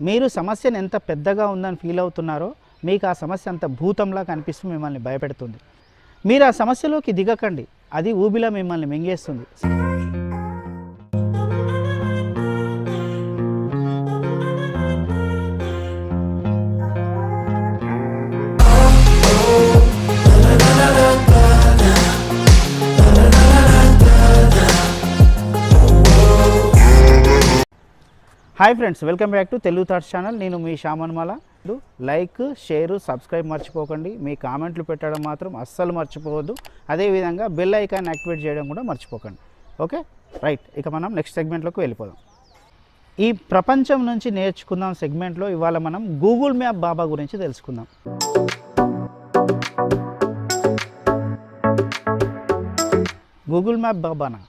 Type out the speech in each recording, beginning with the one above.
మీరు సమస్యను ఎంత పెద్దగా ఉందని ఫీల్ అవుతున్నారో మీకు ఆ సమస్య అంత భూతంలా కనిపిస్తూ మిమ్మల్ని భయపెడుతుంది. మీరు ఆ సమస్యలోకి దిగకండి. అది ఊబిలా మిమ్మల్ని మింగేస్తుంది. Hi friends welcome back to Telugu thoughts channel నేను మీ శ్యామన్మాల లైక్ షేర్ సబ్స్క్రైబ్ మర్చిపోకండి. మీ కామెంట్లు పెట్టడం మాత్రం అస్సలు మర్చిపోవద్దు. అదేవిధంగా బెల్ ఐకాన్ యాక్టివేట్ చేయడం కూడా మర్చిపోకండి. ఓకే రైట్ ఇక మనం నెక్స్ట్ సెగ్మెంట్లోకి వెళ్ళిపోదాం. ఈ ప్రపంచం నుంచి నేర్చుకుందాం సెగ్మెంట్లో ఇవాళ మనం గూగుల్ మ్యాప్ బాబా గురించి తెలుసుకుందాం. గూగుల్ మ్యాప్ బాబానా?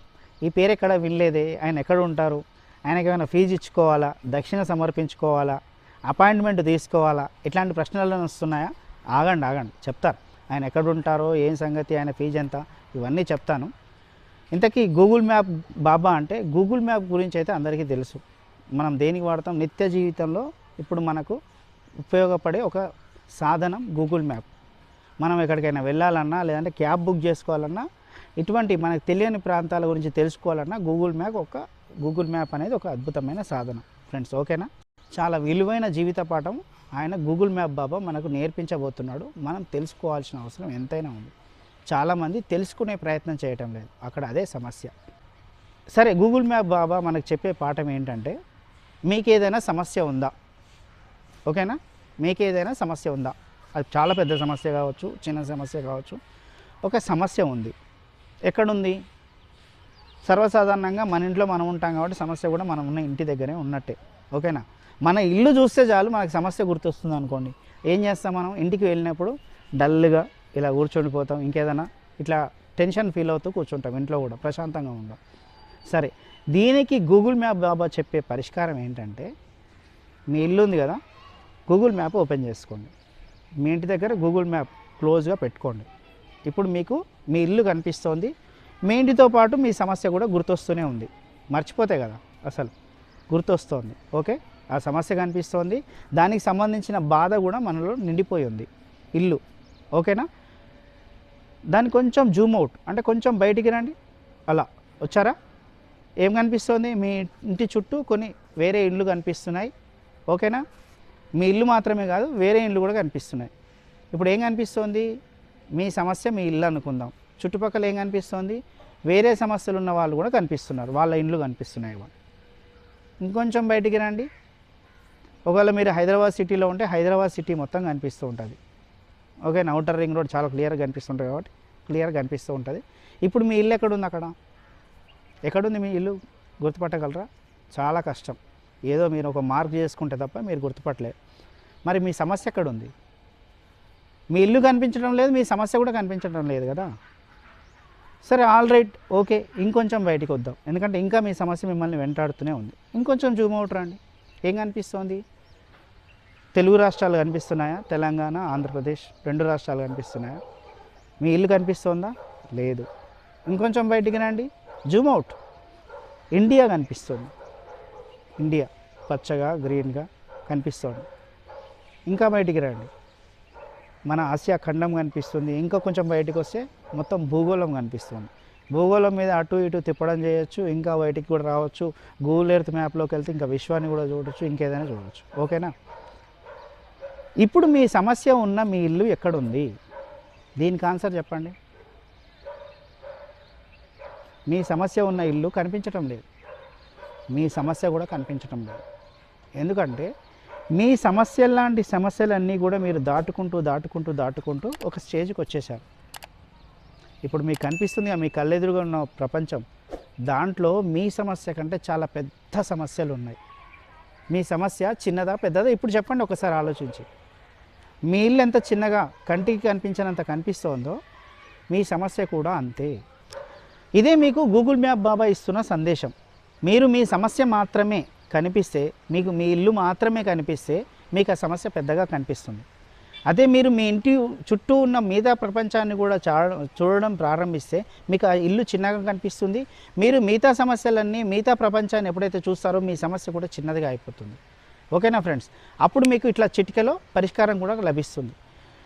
ఈ పేరు ఎక్కడ వినలేదే? ఆయన ఎక్కడ ఉంటారు? ఆయనకి ఏమైనా ఫీజు ఇచ్చుకోవాలా? దక్షిణ సమర్పించుకోవాలా? అపాయింట్మెంట్ తీసుకోవాలా? ఇట్లాంటి ప్రశ్నలు వస్తున్నాయా? ఆగండి ఆగండి. చెప్తారు ఆయన ఎక్కడ ఉంటారో ఏం సంగతి ఆయన ఫీజు ఎంత? ఇవన్నీ చెప్తాను. ఇంతకీ గూగుల్ మ్యాప్ బాబా అంటే గూగుల్ మ్యాప్ గురించి అయితే అందరికీ తెలుసు. మనం దేనికి వాడతాం? నిత్య జీవితంలో ఇప్పుడు మనకు ఉపయోగపడే ఒక సాధనం గూగుల్ మ్యాప్. మనం ఎక్కడికైనా వెళ్ళాలన్నా లేదంటే క్యాబ్ బుక్ చేసుకోవాలన్నా ఇటువంటి మనకు తెలియని ప్రాంతాల గురించి తెలుసుకోవాలన్నా గూగుల్ మ్యాప్ ఒక గూగుల్ మ్యాప్ అనేది ఒక అద్భుతమైన సాధనం. ఫ్రెండ్స్ ఓకేనా చాలా విలువైన జీవిత పాఠం ఆయన గూగుల్ మ్యాప్ బాబా మనకు నేర్పించబోతున్నాడు. మనం తెలుసుకోవాల్సిన అవసరం ఎంతైనా ఉంది. చాలామంది తెలుసుకునే ప్రయత్నం చేయటం లేదు. అక్కడ అదే సమస్య. సరే గూగుల్ మ్యాప్ బాబా మనకు చెప్పే పాఠం ఏంటంటే మీకు ఏదైనా సమస్య ఉందా? ఓకేనా మీకు ఏదైనా సమస్య ఉందా? అది చాలా పెద్ద సమస్య కావచ్చు చిన్న సమస్య కావచ్చు. ఒక సమస్య ఉంది. ఎక్కడుంది? సర్వసాధారణంగా మన ఇంట్లో మనం ఉంటాం కాబట్టి సమస్య కూడా మనం ఉన్న ఇంటి దగ్గరే ఉన్నట్టే. ఓకేనా? మన ఇల్లు చూస్తే చాలు మనకు సమస్య గుర్తొస్తుంది అనుకోండి. ఏం చేస్తాం మనం? ఇంటికి వెళ్ళినప్పుడు డల్గా ఇలా కూర్చొనిపోతాం ఇంకేదైనా ఇట్లా టెన్షన్ ఫీల్ అవుతూ కూర్చుంటాం ఇంట్లో కూడా ప్రశాంతంగా ఉండం. సరే దీనికి గూగుల్ మ్యాప్ బాబా చెప్పే పరిష్కారం ఏంటంటే మీ ఇల్లు ఉంది కదా గూగుల్ మ్యాప్ ఓపెన్ చేసుకోండి. మీ ఇంటి దగ్గర గూగుల్ మ్యాప్ క్లోజ్గా పెట్టుకోండి. ఇప్పుడు మీకు మీ ఇల్లు కనిపిస్తోంది. మీ ఇంటితో పాటు మీ సమస్య కూడా గుర్తొస్తూనే ఉంది. మర్చిపోతే కదా అసలు గుర్తొస్తోంది. ఓకే? ఆ సమస్య కనిపిస్తోంది. దానికి సంబంధించిన బాధ కూడా మనలో నిండిపోయి ఉంది. ఇల్లు. ఓకేనా? దాన్ని కొంచెం జూమ్ అవుట్. అంటే కొంచెం బయటికి రండి. అలా. వచ్చారా? ఏం కనిపిస్తోంది? మీ ఇంటి చుట్టూ కొన్ని వేరే ఇండ్లు కనిపిస్తున్నాయి. ఓకేనా? మీ ఇల్లు మాత్రమే కాదు వేరే ఇండ్లు కూడా కనిపిస్తున్నాయి. ఇప్పుడు ఏం కనిపిస్తోంది? మీ సమస్య మీ ఇల్లు అనుకుందాం. చుట్టుపక్కల ఏం కనిపిస్తోంది? వేరే సమస్యలు ఉన్న వాళ్ళు కూడా కనిపిస్తున్నారు. వాళ్ళ ఇండ్లు కనిపిస్తున్నాయి ఇంకొంచెం బయటికి రండి. ఒకవేళ మీరు హైదరాబాద్ సిటీలో ఉంటే హైదరాబాద్ సిటీ మొత్తం కనిపిస్తూ ఉంటుంది. ఓకే అవుటర్ రింగ్ రోడ్ చాలా క్లియర్గా కనిపిస్తుంటుంది కాబట్టి క్లియర్గా కనిపిస్తూ ఉంటుంది. ఇప్పుడు మీ ఇల్లు ఎక్కడుంది అక్కడ? ఎక్కడుంది మీ ఇల్లు? గుర్తుపట్టగలరా? చాలా కష్టం. ఏదో మీరు ఒక మార్క్ చేసుకుంటే తప్ప మీరు గుర్తుపట్టలే మరి మీ సమస్య ఎక్కడుంది మీ ఇల్లు కనిపించడం లేదు మీ సమస్య కూడా కనిపించడం లేదు కదా? సరే ఆల్ రైట్ ఓకే ఇంకొంచెం బయటికి వద్దాం. ఎందుకంటే ఇంకా మీ సమస్య మిమ్మల్ని వెంటాడుతూనే ఉంది. ఇంకొంచెం జూమ్ అవుట్ రండి. ఏం కనిపిస్తోంది? తెలుగు రాష్ట్రాలు కనిపిస్తున్నాయా? తెలంగాణ ఆంధ్రప్రదేశ్ రెండు రాష్ట్రాలు కనిపిస్తున్నాయా? మీ ఇల్లు కనిపిస్తోందా? లేదు. ఇంకొంచెం బయటికి రండి. జూమ్ అవుట్ ఇండియా కనిపిస్తుంది. ఇండియా పచ్చగా గ్రీన్గా కనిపిస్తోంది. ఇంకా బయటికి రండి. మన ఆసియా ఖండం కనిపిస్తుంది. ఇంకా కొంచెం బయటకు వస్తే మొత్తం భూగోళం కనిపిస్తుంది. భూగోళం మీద అటు ఇటు తిప్పడం చేయొచ్చు ఇంకా బయటికి కూడా రావచ్చు. గూగుల్ ఎర్త్ మ్యాప్లోకి వెళ్తే ఇంకా విశ్వాన్ని కూడా చూడొచ్చు ఇంకేదైనా చూడొచ్చు. ఓకేనా? ఇప్పుడు మీ సమస్య ఉన్న మీ ఇల్లు ఎక్కడుంది? దీనికి ఆన్సర్ చెప్పండి. మీ సమస్య ఉన్న ఇల్లు కనిపించటం లేదు. మీ సమస్య కూడా కనిపించటం లేదు. ఎందుకంటే మీ సమస్యల లాంటి సమస్యలన్నీ కూడా మీరు దాటుకుంటూ దాటుకుంటూ దాటుకుంటూ ఒక స్టేజ్కి వచ్చేసారు ఇప్పుడు మీకు కనిపిస్తుంది మీ కళ్ళెదురుగా ఉన్న ప్రపంచం. దాంట్లో మీ సమస్య కంటే చాలా పెద్ద సమస్యలు ఉన్నాయి. మీ సమస్య చిన్నదా పెద్దదా? ఇప్పుడు చెప్పండి ఒకసారి ఆలోచించి. మీ ఇల్లు ఎంత చిన్నగా కంటికి కనిపించినంత కనిపిస్తోందో మీ సమస్య కూడా అంతే. ఇదే మీకు గూగుల్ మ్యాప్ బాబా ఇస్తున్న సందేశం. మీరు మీ సమస్య మాత్రమే కనిపిస్తే మీకు మీ ఇల్లు మాత్రమే కనిపిస్తే మీకు ఆ సమస్య పెద్దగా కనిపిస్తుంది. అదే మీరు మీ ఇంటి చుట్టూ ఉన్న మిగతా ప్రపంచాన్ని కూడా చా చూడడం ప్రారంభిస్తే మీకు ఆ ఇల్లు చిన్నగా కనిపిస్తుంది. మీరు మిగతా సమస్యలన్నీ మిగతా ప్రపంచాన్ని ఎప్పుడైతే చూస్తారో మీ సమస్య కూడా చిన్నదిగా అయిపోతుంది. ఓకేనా ఫ్రెండ్స్? అప్పుడు మీకు ఇట్లా చిటికలో పరిష్కారం కూడా లభిస్తుంది.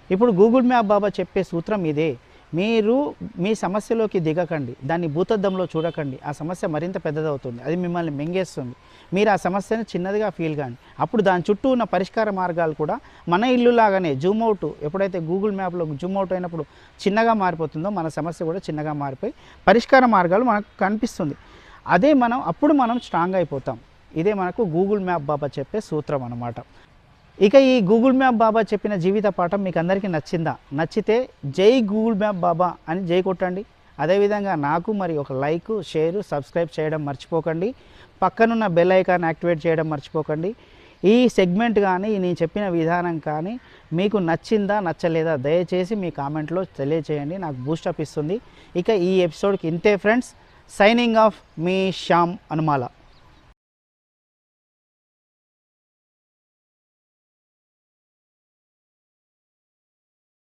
ఇప్పుడు గూగుల్ మ్యాప్ బాబా చెప్పే సూత్రం ఇదే. మీరు మీ సమస్యలోకి దిగకండి. దాన్ని భూతద్దంలో చూడకండి. ఆ సమస్య మరింత పెద్దదవుతుంది. అది మిమ్మల్ని మింగేస్తుంది. మీరు ఆ సమస్యను చిన్నదిగా ఫీల్ కాండి అప్పుడు దాని చుట్టూ ఉన్న పరిష్కార మార్గాలు కూడా మన ఇల్లు లాగానే జూమ్ అవుట్ ఎప్పుడైతే గూగుల్ మ్యాప్లో జూమ్ అవుట్ అయినప్పుడు చిన్నగా మారిపోతుందో మన సమస్య కూడా చిన్నగా మారిపోయి పరిష్కార మార్గాలు మనకు కనిపిస్తుంది. అదే మనం అప్పుడు మనం స్ట్రాంగ్ అయిపోతాం. ఇదే మనకు గూగుల్ మ్యాప్ బాబా చెప్పే సూత్రం అన్నమాట. ఇక ఈ గూగుల్ మ్యాప్ బాబా చెప్పిన జీవిత పాఠం మీకు అందరికీ నచ్చిందా? నచ్చితే జై గూగుల్ మ్యాప్ బాబా అని జై కొట్టండి. అదేవిధంగా నాకు మరి ఒక లైక్ షేర్ సబ్స్క్రైబ్ చేయడం మర్చిపోకండి. పక్కనున్న బెల్ ఐకాన్ యాక్టివేట్ చేయడం మర్చిపోకండి. ఈ సెగ్మెంట్ కానీ నేను చెప్పిన విధానం కానీ మీకు నచ్చిందా నచ్చలేదా దయచేసి మీ కామెంట్లో తెలియచేయండి. నాకు బూస్టప్ ఇస్తుంది. ఇక ఈ ఎపిసోడ్కి ఇంతే ఫ్రెండ్స్. సైనింగ్ ఆఫ్ మీ శ్యామ్ అనుమాల.